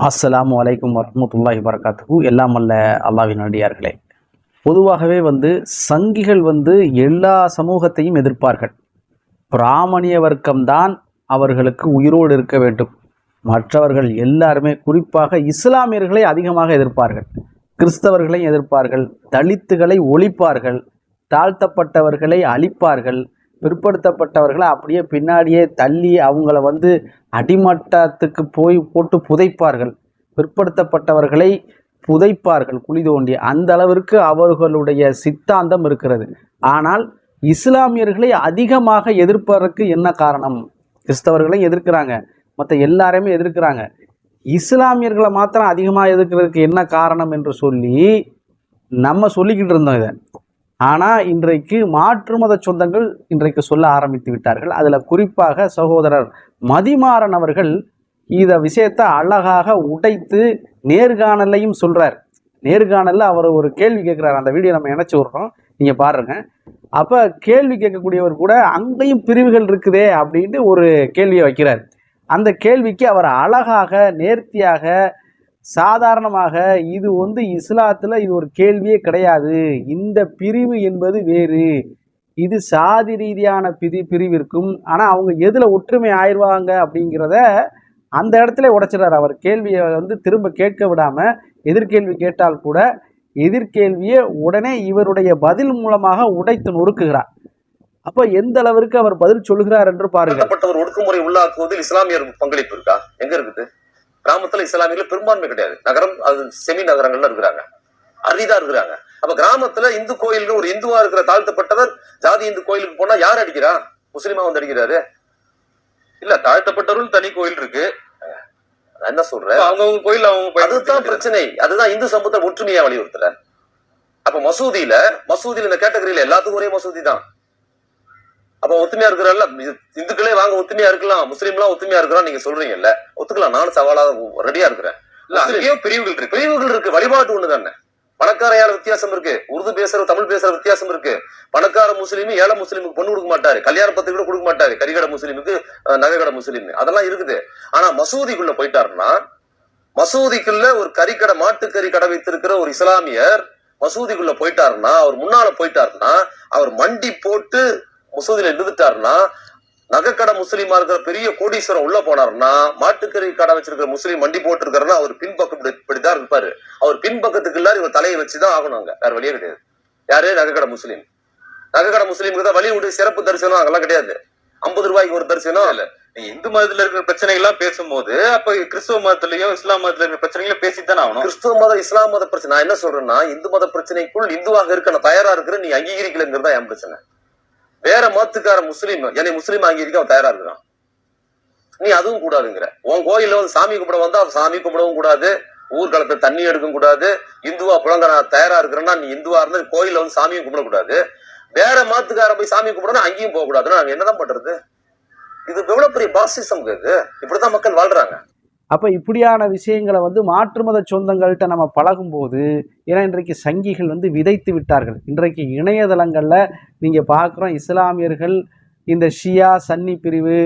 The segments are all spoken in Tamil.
அஸ்ஸலாமு அலைக்கும் வரமத்துல்லாஹி வரகாத்துக்கு எல்லாம் அல்ல அல்லாவின் அடியார்களே. பொதுவாகவே வந்து சங்கிகள் வந்து எல்லா சமூகத்தையும் எதிர்ப்பார்கள். பிராமணிய வர்க்கம்தான் அவர்களுக்கு உயிரோடு இருக்க வேண்டும். மற்றவர்கள் எல்லாருமே குறிப்பாக இஸ்லாமியர்களை அதிகமாக எதிர்ப்பார்கள். கிறிஸ்தவர்களையும் எதிர்ப்பார்கள். தலித்துகளை ஒழிப்பார்கள். தாழ்த்தப்பட்டவர்களை அழிப்பார்கள். பிற்படுத்தப்பட்டவர்களை அப்படியே பின்னாடியே தள்ளி அவங்கள வந்து அடிமட்டத்துக்கு போய் போட்டு புதைப்பார்கள். பிற்படுத்தப்பட்டவர்களை புதைப்பார்கள் குழி தோண்டி. அந்த அளவிற்கு அவர்களுடைய சித்தாந்தம் இருக்கிறது. ஆனால் இஸ்லாமியர்களை அதிகமாக எதிர்ப்பதற்கு என்ன காரணம்? கிறிஸ்தவர்களையும் எதிர்க்கிறாங்க. மற்ற எல்லாரையுமே எதிர்க்கிறாங்க. இஸ்லாமியர்களை மாத்திரம் அதிகமாக எதிர்க்கிறதுக்கு என்ன காரணம் என்று சொல்லி நம்ம சொல்லிக்கிட்டு இருந்தோம் இதை. ஆனால் இன்றைக்கு மாற்று மத சொந்தங்கள் இன்றைக்கு சொல்ல ஆரம்பித்து விட்டார்கள். அதில் குறிப்பாக சகோதரர் மதிமாறன் அவர்கள் இதை விஷயத்தை அழகாக உடைத்து நேர்காணலையும் சொல்கிறார் நேர்காணலில் அவர் ஒரு கேள்வி கேட்குறாரு. அந்த வீடியோ நம்ம இணைச்சி விட்றோம். நீங்கள் பாருங்க. அப்போ கேள்வி கேட்கக்கூடியவர் கூட அங்கேயும் பிரிவுகள் இருக்குதே அப்படின்ட்டு ஒரு கேள்வியை வைக்கிறார். அந்த கேள்விக்கு அவர் அழகாக நேர்த்தியாக சாதாரணமாக இது வந்து இஸ்லாத்தில் இது ஒரு கேள்வியே கிடையாது. இந்த பிரிவு என்பது வேறு. இது சாதி ரீதியான பிரி பிரிவிற்கும் ஆனால் அவங்க எதில் ஒற்றுமை ஆயிடுவாங்க அப்படிங்கிறத அந்த இடத்துல உடைச்சிடுறாரு. அவர் கேள்வியை வந்து திரும்ப கேட்க விடாமல் எதிர்கேள்வி கேட்டால் கூட எதிர்கேள்வியை உடனே இவருடைய பதில் மூலமாக உடைத்து நொறுக்குகிறார். அப்போ எந்த அளவிற்கு அவர் பதில் சொல்லுகிறார் என்று பாருங்கள். ஒடுக்குமுறை உள்ளாக்குவதில் இஸ்லாமியர் பங்களிப்பு இருக்கா? எங்க இருக்குது? கிராமத்துல இஸ்லாமியர்கள் பெரும்பான்மை கிடையாது. நகரம் அது செமி நகரங்கள்ல இருக்கிறாங்க. அரிதா இருக்கிறாங்க. அப்ப கிராமத்துல இந்து கோயிலுக்கு ஒரு இந்துவா இருக்கிற தாழ்த்தப்பட்டவர் ஜாதி இந்து கோயிலுக்கு போனா யார் அடிக்கிறா? முஸ்லிமா வந்து அடிக்கிறாரு. இல்ல தாழ்த்தப்பட்டவர்கள் தனி கோயில் இருக்கு. நான் என்ன சொல்றேன் அவங்கவுங்க கோயில் அவங்க அதுதான் பிரச்சனை. அதுதான் இந்து சமூகத்தை ஒற்றுமையா வலியுறுத்துற அப்ப மசூதியில மசூதியில இந்த கேட்டகரியில எல்லாத்துக்கும் ஒரே மசூதி தான். அப்ப ஒத்துமையா இருக்கிறல்ல இந்துக்களே வாங்க ஒத்துமையா இருக்கலாம் முஸ்லீம் எல்லாம் ஒத்துமையா இருக்கலாம் நீங்க சொல்றீங்கல்ல? ஒத்துக்கலாம் நானும் சவாலா ரெடியா இருக்கிறேன். இல்ல அங்கேயும் பிரிவுகள் இருக்கு. பிரிவுகள் இருக்கு. வழிபாட்டு ஒண்ணு தானே. பணக்காரையால வித்தியாசம் இருக்கு. உருது பேசுற தமிழ் பேசுற வித்தியாசம் இருக்கு. பணக்கார முஸ்லீம் ஏழை முஸ்லீமுக்கு பொண்ணு கொடுக்க மாட்டாரு. கல்யாண பத்து கூட கொடுக்க மாட்டாரு. கரிகடை முஸ்லீமுக்கு அஹ், நகைக்கடை முஸ்லீம். அதெல்லாம் இருக்குது. ஆனா மசூதிக்குள்ள போயிட்டாருன்னா மசூதிக்குள்ள ஒரு கறிக்கடை மாட்டுக்கறி கடை வைத்திருக்கிற ஒரு இஸ்லாமியர் மசூதிக்குள்ள போயிட்டாருன்னா அவர் முன்னால போயிட்டாருன்னா அவர் மண்டி போட்டு மசூதியில இருந்துட்டாருன்னா நகைக்கடை முஸ்லீமா இருக்கிற பெரிய கோடீஸ்வரன் உள்ள போனாருன்னா மாட்டுக்கறி கடை வச்சிருக்கிற முஸ்லீம் மண்டி போட்டு இருக்காருன்னா அவர் பின்பக்கம் இப்படி- இப்படிதான் இருப்பாரு. அவர் பின்பக்கத்துக்கு எல்லாரும் இவர் தலையை வச்சுதான் ஆகணும் அங்க. வேற வழியே கிடையாது. யாரு? நகைக்கடை முஸ்லீம். நகைக்கடை முஸ்லீமுக்கு தான் வழி விடு சிறப்பு தரிசனம் அங்கெல்லாம் கிடையாது. ஐம்பது ரூபாய்க்கு ஒரு தரிசனம் இல்ல. நீ இந்து மதத்துல இருக்கிற பிரச்சனை எல்லாம் பேசும்போது அப்ப கிறிஸ்துவ மதத்திலயும் இஸ்லாம் மதத்துல இருக்கிற பிரச்சனைகளும் பேசித்தானே ஆகணும்? கிறிஸ்துவ மதம் இஸ்லாம் மத பிரச்சனை. நான் என்ன சொல்றேன்னா இந்து மத பிரச்சனைக்குள் இந்துவாக இருக்க நான் தயாரா இருக்கிறேன். நீ அங்கீகரிக்கலங்கிறதா என் பிரச்சனை. வேற மதத்துக்கார முஸ்லீம் என்னை முஸ்லீம் அங்கீகரிக்க அவன் தயாரா இருக்கிறான். நீ அதுவும் கூடாதுங்கிற. உன் கோயில்ல வந்து சாமி கும்பிட வந்தா சாமி கும்பிடவும் கூடாது ஊர்காலத்துல தண்ணி எடுக்கவும் கூடாது இந்துவா புழங்க நான் தயாரா இருக்கிறேன்னா நீ இந்துவா இருந்தா கோயில்ல வந்து சாமியும் கும்பிடக்கூடாது. வேற மதத்துக்கார போய் சாமி கும்பிடணும் அங்கேயும் போக கூடாதுன்னா நாங்க என்னதான் பண்றது? இது எவ்வளவு பெரிய பாசிசம் இது. இப்படிதான் மக்கள் வாழ்றாங்க. அப்போ இப்படியான விஷயங்களை வந்து மாற்று மத சொந்தங்கள்கிட்ட நம்ம பழகும்போது ஏன்னா இன்றைக்கு சங்கிகள் வந்து விதைத்து விட்டார்கள். இன்றைக்கு இணையதளங்களில் நீங்கள் பார்க்குறோம் இஸ்லாமியர்கள் இந்த ஷியா சன்னி பிரிவு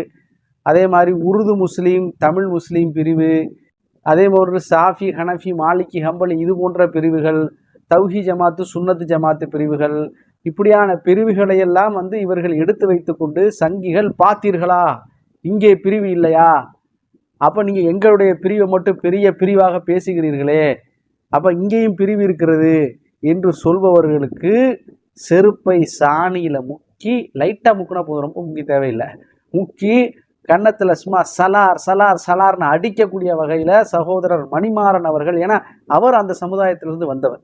அதே மாதிரி உருது முஸ்லீம் தமிழ் முஸ்லீம் பிரிவு அதே மாதிரி சாஃபி ஹனஃபி மாலிகி ஹம்பலி இது போன்ற பிரிவுகள் தௌஹி ஜமாத்து சுன்னத்து ஜமாத்து பிரிவுகள் இப்படியான பிரிவுகளை எல்லாம் வந்து இவர்கள் எடுத்து வைத்துக்கொண்டு சங்கிகள் பார்த்தீர்களா? இங்கே பிரிவு இல்லையா? அப்போ நீங்கள் எங்களுடைய பிரிவை மட்டும் பெரிய பிரிவாக பேசுகிறீர்களே. அப்போ இங்கேயும் பிரிவு இருக்கிறது என்று சொல்பவர்களுக்கு செருப்பை சாணியில் முக்கி லைட்டாக முக்கினா போதும் ரொம்ப முக்கி தேவையில்லை. முக்கி கன்னத்தில் சும்மா சலார் சலார் சலார்னு அடிக்கக்கூடிய வகையில் சகோதரர் மணிமாறன் அவர்கள் ஏன்னா அவர் அந்த சமுதாயத்திலிருந்து வந்தவர்.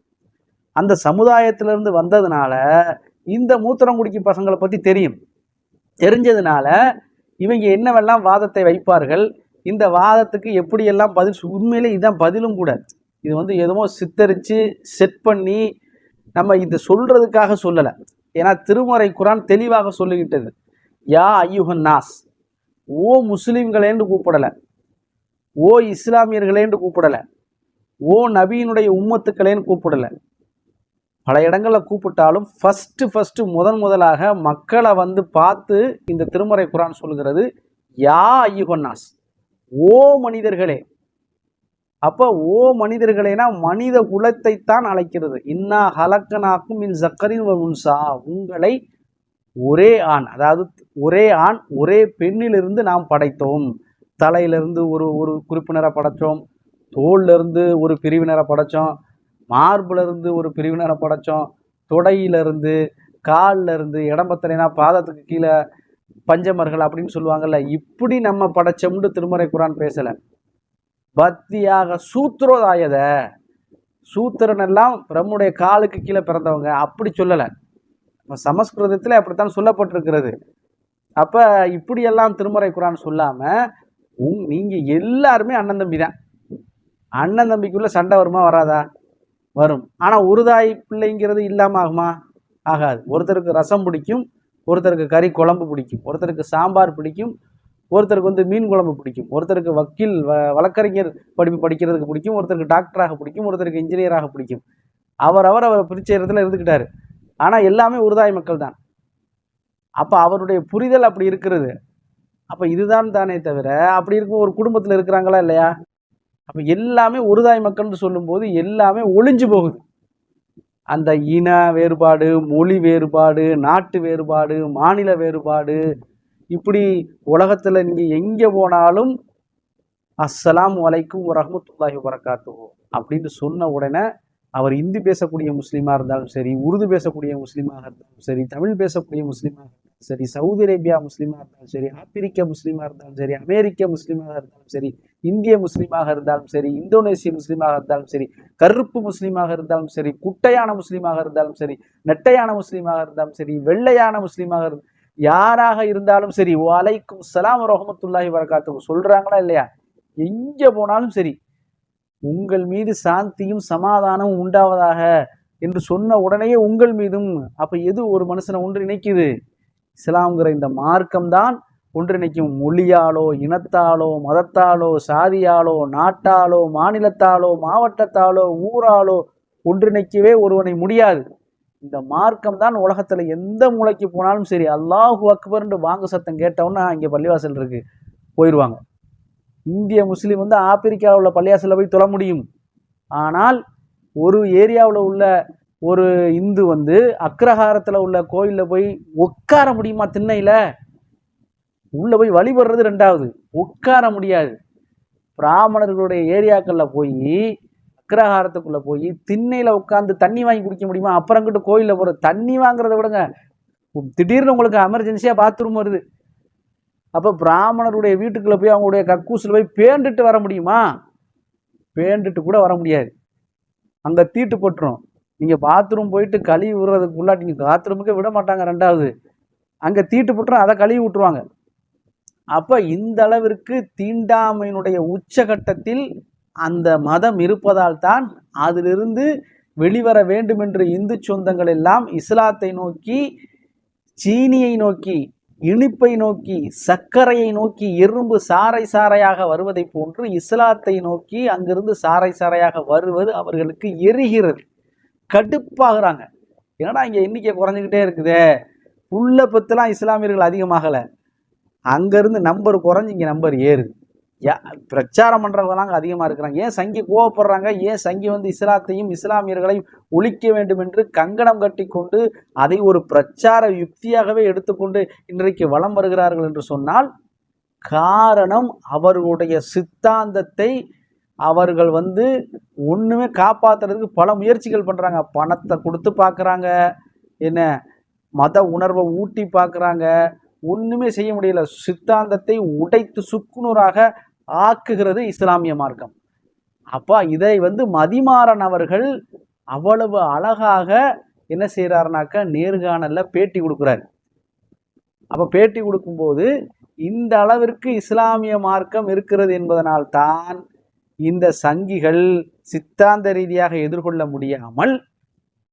அந்த சமுதாயத்திலிருந்து வந்ததுனால இந்த மூத்திரங்குடிக்கு பசங்களை பற்றி தெரியும். தெரிஞ்சதுனால இவங்க என்னவெல்லாம் வாதத்தை வைப்பார்கள்? இந்த வாதத்துக்கு எப்படியெல்லாம் பதில் உண்மையிலே இதுதான் பதிலும் கூட. இது வந்து எதுவும் சித்தரித்து செட் பண்ணி நம்ம இந்த சொல்கிறதுக்காக சொல்லலை. ஏன்னா திருமறை குரான் தெளிவாக சொல்லுகிட்டது யா ஐயுகன் நாஸ். ஓ முஸ்லீம்களேன்னு கூப்பிடலை. ஓ இஸ்லாமியர்களேன்னு கூப்பிடலை. ஓ நபியினுடைய உம்மத்துக்களேன்னு கூப்பிடலை. பல இடங்களில் கூப்பிட்டாலும் ஃபஸ்ட்டு ஃபஸ்ட்டு முதன் முதலாக மக்களை வந்து பார்த்து இந்த திருமறை குரான் சொல்கிறது யா ஐயுகன்னாஸ் ஓ மனிதர்களே. அப்போ ஓ மனிதர்களேனா மனித குலத்தை தான் அழைக்கிறது. இன்னா ஹலக்கனாக்கும் இன் சக்கரின் உன்சா உங்களை ஒரே ஆண் அதாவது ஒரே ஆண் ஒரே பெண்ணிலிருந்து நாம் படைத்தோம். தலையிலிருந்து ஒரு ஒரு குறிப்பினரை படைத்தோம் தோல்லிருந்து ஒரு பிரிவினரை படைத்தோம் மார்புலேருந்து ஒரு பிரிவினரை படைத்தோம் தொடையிலிருந்து காலில் இருந்து இடம்பத்தலைனா பாதத்துக்கு கீழே பஞ்சமர்கள் அப்படின்னு சொல்லுவாங்கல்ல இப்படி நம்ம படைச்சோம்னு திருமறை குரான் பேசலை. பக்தியாக சூத்திரோதாயத சூத்திரன் எல்லாம் பிரம்முடைய காலுக்கு கீழே பிறந்தவங்க அப்படி சொல்லலை. நம்ம சமஸ்கிருதத்தில் அப்படித்தான் சொல்லப்பட்டிருக்கிறது. அப்போ இப்படியெல்லாம் திருமறை குரான் சொல்லாமல் உங் நீங்கள் எல்லாருமே அண்ணன் தம்பி தான். அண்ணன் தம்பிக்குள்ளே சண்டை வருமா வராதா? வரும். ஆனால் உருதாய் பிள்ளைங்கிறது இல்லாமல் ஆகுமா? ஆகாது. ஒருத்தருக்கு ரசம் பிடிக்கும் ஒருத்தருக்கு கறி குழம்பு பிடிக்கும் ஒருத்தருக்கு சாம்பார் பிடிக்கும் ஒருத்தருக்கு வந்து மீன் குழம்பு பிடிக்கும் ஒருத்தருக்கு வக்கீல் வ வழக்கறிஞர் படிப்பு படிக்கிறதுக்கு பிடிக்கும் ஒருத்தருக்கு டாக்டராக பிடிக்கும் ஒருத்தருக்கு இன்ஜினியராக பிடிக்கும். அவர் அவர் பிடிச்ச இடத்துல இருந்துக்கிட்டாரு. ஆனால் எல்லாமே உருதாய் மக்கள் தான். அப்போ அவருடைய புரிதல் அப்படி இருக்கிறது. அப்போ இதுதான் தானே தவிர அப்படி இருக்கும் ஒரு குடும்பத்தில் இருக்கிறாங்களா இல்லையா? அப்போ எல்லாமே உருதாய் மக்கள்னு சொல்லும்போது எல்லாமே ஒளிஞ்சு போகுது. அந்த இன வேறுபாடு மொழி வேறுபாடு நாட்டு வேறுபாடு மாநில வேறுபாடு இப்படி உலகத்தில் நீங்கள் எங்கே போனாலும் அஸ்ஸலாம் வலைக்கும் வரஹ்மத்துல்லாஹி வரகாத்துஹு அப்படின்னு சொன்ன உடனே அவர் இந்தி பேசக்கூடிய முஸ்லீமாக இருந்தாலும் சரி உருது பேசக்கூடிய முஸ்லீமாக இருந்தாலும் சரி தமிழ் பேசக்கூடிய முஸ்லீமாக இருந்தாலும் சரி சவுதி அரேபியா முஸ்லீமாக இருந்தாலும் சரி ஆப்பிரிக்க முஸ்லீமாக இருந்தாலும் சரி அமெரிக்க முஸ்லீமாக இருந்தாலும் சரி இந்திய முஸ்லீமாக இருந்தாலும் சரி இந்தோனேசிய முஸ்லீமாக இருந்தாலும் சரி கருப்பு முஸ்லீமாக இருந்தாலும் சரி குட்டையான முஸ்லீமாக இருந்தாலும் சரி நெட்டையான முஸ்லீமாக இருந்தாலும் சரி வெள்ளையான முஸ்லீமாக இருந்தாலும் யாராக இருந்தாலும் சரி வலைக்கும் சலாம் ரஹமத்துல்லாஹி வரகாத்து சொல்றாங்களா இல்லையா? எங்கே போனாலும் சரி உங்கள் மீது சாந்தியும் சமாதானமும் உண்டாவதாக என்று சொன்ன உடனேயே உங்கள் மீதும் அப்ப எது ஒரு மனுஷனை ஒன்று நினைக்குது இஸ்லாம்ங்கிற இந்த மார்க்கம்தான் ஒன்றிணைக்கும் மொழியாலோ இனத்தாலோ மதத்தாலோ சாதியாலோ நாட்டாலோ மாநிலத்தாலோ மாவட்டத்தாலோ ஊராலோ ஒன்றிணைக்கவே ஒருவனை முடியாது. இந்த மார்க்கம் தான் உலகத்தில் எந்த மூலைக்கு போனாலும் சரி அல்லாஹு அக்பர்ன்ட்டு வாங்க சத்தம் கேட்டவுன்னா இங்கே பள்ளிவாசல் இருக்கு போயிடுவாங்க இந்திய முஸ்லீம் வந்து ஆப்பிரிக்காவில் உள்ள பள்ளிவாசலில் போய் தொழ முடியும். ஆனால் ஒரு ஏரியாவில் உள்ள ஒரு இந்து வந்து அக்ரஹாரத்தில் உள்ள கோயிலில் போய் உட்கார முடியுமா திண்ணையில்? உள்ளே போய் வழிபடுறது ரெண்டாவது. உட்கார முடியாது. பிராமணர்களுடைய ஏரியாக்களில் போய் அக்ரஹாரத்துக்குள்ளே போய் திண்ணையில் உட்காந்து தண்ணி வாங்கி குடிக்க முடியுமா? அப்புறங்கிட்டு கோயிலில் போகிற தண்ணி வாங்குறத விடுங்க. திடீர்னு உங்களுக்கு எமர்ஜென்சியாக பாத்ரூம் வருது. அப்போ பிராமணருடைய வீட்டுக்குள்ளே போய் அவங்களுடைய கக்கூசில் போய் பேண்டுட்டு வர முடியுமா? பேண்டுட்டு கூட வர முடியாது. அங்கே தீட்டு போட்டுரும் நீங்கள் பாத்ரூம் போயிட்டு கழுவி விடுறதுக்குள்ளா நீங்கள் பாத்ரூமுக்கே விட மாட்டாங்க ரெண்டாவது. அங்கே தீட்டு போட்டுரும் அதை கழுவி விட்டுருவாங்க. அப்போ இந்த அளவிற்கு தீண்டாமையினுடைய உச்சகட்டத்தில் அந்த மதம் இருப்பதால் தான் அதிலிருந்து வெளிவர வேண்டும் என்று இந்து சொந்தங்கள் எல்லாம் இஸ்லாத்தை நோக்கி சீனியை நோக்கி இனிப்பை நோக்கி சர்க்கரையை நோக்கி எறும்பு சாறை சாறையாக வருவதை போன்று இஸ்லாத்தை நோக்கி அங்கிருந்து சாறை சாறையாக வருவது அவர்களுக்கு எரிகிறது. கடுப்பாகிறாங்க. ஏன்னா இங்கே எண்ணிக்கை குறைஞ்சிக்கிட்டே இருக்குதே? உள்ள பத்துலாம் இஸ்லாமியர்கள் அதிகமாகலை. அங்கேருந்து நம்பர் குறைஞ்சி இங்கே நம்பர் ஏறுது. யா பிரச்சாரம் பண்ணுறவங்களாம் அங்கே அதிகமாக இருக்கிறாங்க. ஏன் சங்கி கோவப்படுறாங்க? ஏன் சங்கி வந்து இஸ்லாத்தையும் இஸ்லாமியர்களையும் ஒழிக்க வேண்டும் என்று கங்கணம் கட்டி கொண்டு அதை ஒரு பிரச்சார யுக்தியாகவே எடுத்துக்கொண்டு இன்றைக்கு வலம் வருகிறார்கள் என்று சொன்னால் காரணம் அவர்களுடைய சித்தாந்தத்தை அவர்கள் வந்து ஒன்றுமே காப்பாற்றுறதுக்கு பல முயற்சிகள் பண்ணுறாங்க பணத்தை கொடுத்து பார்க்குறாங்க. என்ன? மத உணர்வை ஊட்டி பார்க்குறாங்க. ஒன்றுமே செய்ய முடியல. சித்தாந்தத்தை உடைத்து சுக்குநூறாக ஆக்குகிறது இஸ்லாமிய மார்க்கம். அப்போ இதை வந்து மதிமாறன் அவர்கள் அவ்வளவு அழகாக என்ன செய்கிறாருனாக்கா நேர்காணலில் பேட்டி கொடுக்குறாரு. அப்போ பேட்டி கொடுக்கும்போது இந்த அளவிற்கு இஸ்லாமிய மார்க்கம் இருக்கிறது என்பதனால் தான் இந்த சங்கிகள் சித்தாந்த ரீதியாக எதிர்கொள்ள முடியாமல்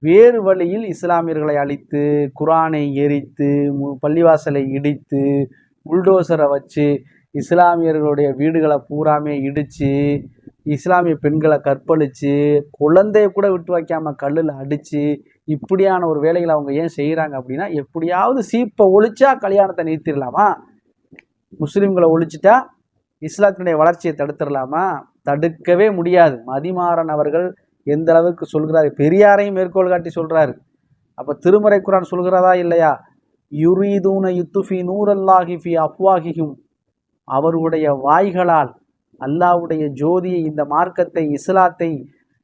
வேறு வழியில் இஸ்லாமியர்களை அழித்து குரானை எரித்து மு- பள்ளிவாசலை இடித்து புல்டோசரை வச்சு இஸ்லாமியர்களுடைய வீடுகளை பூராமே இடித்து இஸ்லாமிய பெண்களை கற்பழித்து குழந்தைய கூட விட்டு வைக்காமல் கல்லில் அடித்து இப்படியான ஒரு வேலைகளை அவங்க ஏன் செய்கிறாங்க அப்படின்னா எப்படியாவது சீப்பை ஒழிச்சா கல்யாணத்தை நிறுத்திடலாமா? முஸ்லீம்களை ஒழிச்சிட்டா இஸ்லாத்தினுடைய வளர்ச்சியை தடுத்துடலாமா? தடுக்கவே முடியாது. மதிமாறன் அவர்கள் எந்த அளவுக்கு சொல்கிறார்? பெரியாரையும் மேற்கோள் காட்டி சொல்கிறாரு அப்போ திருமறை குரான் சொல்கிறதா இல்லையா? யுரீதூன யுத்துஃபி நூரல்லாஹி ஃபி அப்வாஹிஹும் அவருடைய வாய்களால் அல்லாவுடைய ஜோதியை இந்த மார்க்கத்தை இஸ்லாத்தை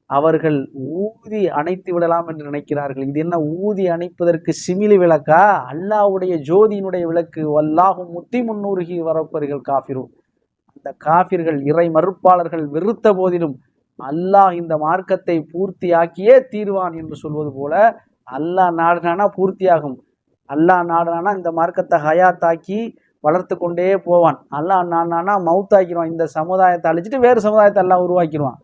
அவர்கள் ஊதி அணைத்து விடலாம் என்று நினைக்கிறார்கள். இது என்ன ஊதி அணைப்பதற்கு சிமிலி விளக்கா? அல்லாவுடைய ஜோதியினுடைய விளக்கு அல்லாஹும் முத்தி முன்னூறுகி வரப்பவர்கள் காஃபிரும் அந்த காபிர்கள் இறை மறுப்பாளர்கள் வெறுத்த போதிலும் அல்லாஹ் இந்த மார்க்கத்தை பூர்த்தியாக்கியே தீர்வான் என்று சொல்வது போல அல்லாஹ் நாடுனானா பூர்த்தியாகும். அல்லாஹ் நாடுனானா இந்த மார்க்கத்தை ஹயாத்தாக்கி வளர்த்து கொண்டே போவான். அல்லாஹ் நாடுனானா மவுத்தாக்கிடுவான். இந்த சமுதாயத்தை அழிச்சிட்டு வேறு சமுதாயத்தை எல்லாம் உருவாக்கிடுவான்.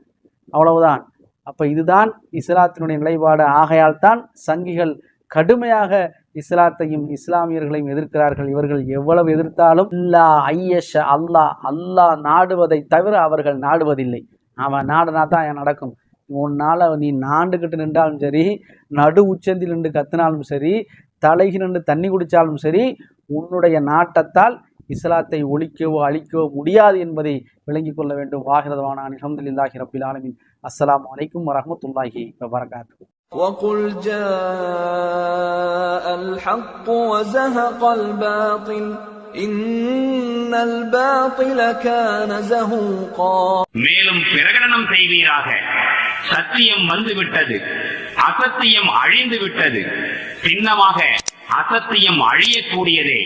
அவ்வளவுதான். அப்போ இதுதான் இஸ்லாத்தினுடைய நிலைப்பாடு. ஆகையால் தான் சங்கிகள் கடுமையாக இஸ்லாத்தையும் இஸ்லாமியர்களையும் எதிர்க்கிறார்கள். இவர்கள் எவ்வளவு எதிர்த்தாலும் இல்லா ஐயஷ அல்லாஹ் அல்லாஹ் நாடுவதை தவிர அவர்கள் நாடுவதில்லை. அவன் நாடுனா தான் என் நடக்கும்? உன்னால் நீ நாண்டுக்கிட்டு நின்றாலும் சரி நடு உச்சந்தில் நின்று கத்தினாலும் சரி தலைகி நின்று தண்ணி குடித்தாலும் சரி உன்னுடைய நாட்டத்தால் இஸ்லாத்தை ஒழிக்கவோ அழிக்கவோ முடியாது என்பதை விளங்கிக் கொள்ள வேண்டும். வாகிரதவான அலமதுல்லாஹி ரபில் ஆலமின். அஸ்லாம் அலைக்கும் வரமத்துல்லாஹி வரகாத்து وقل جاء الحق وزهق الباطل إن الباطل كان زهوقا மேலும் பிரகடனம் செய்வீராக சத்தியம் வந்துவிட்டது அசத்தியம் அழிந்து விட்டது சின்னமாக அசத்தியம் அழியக்கூடியதே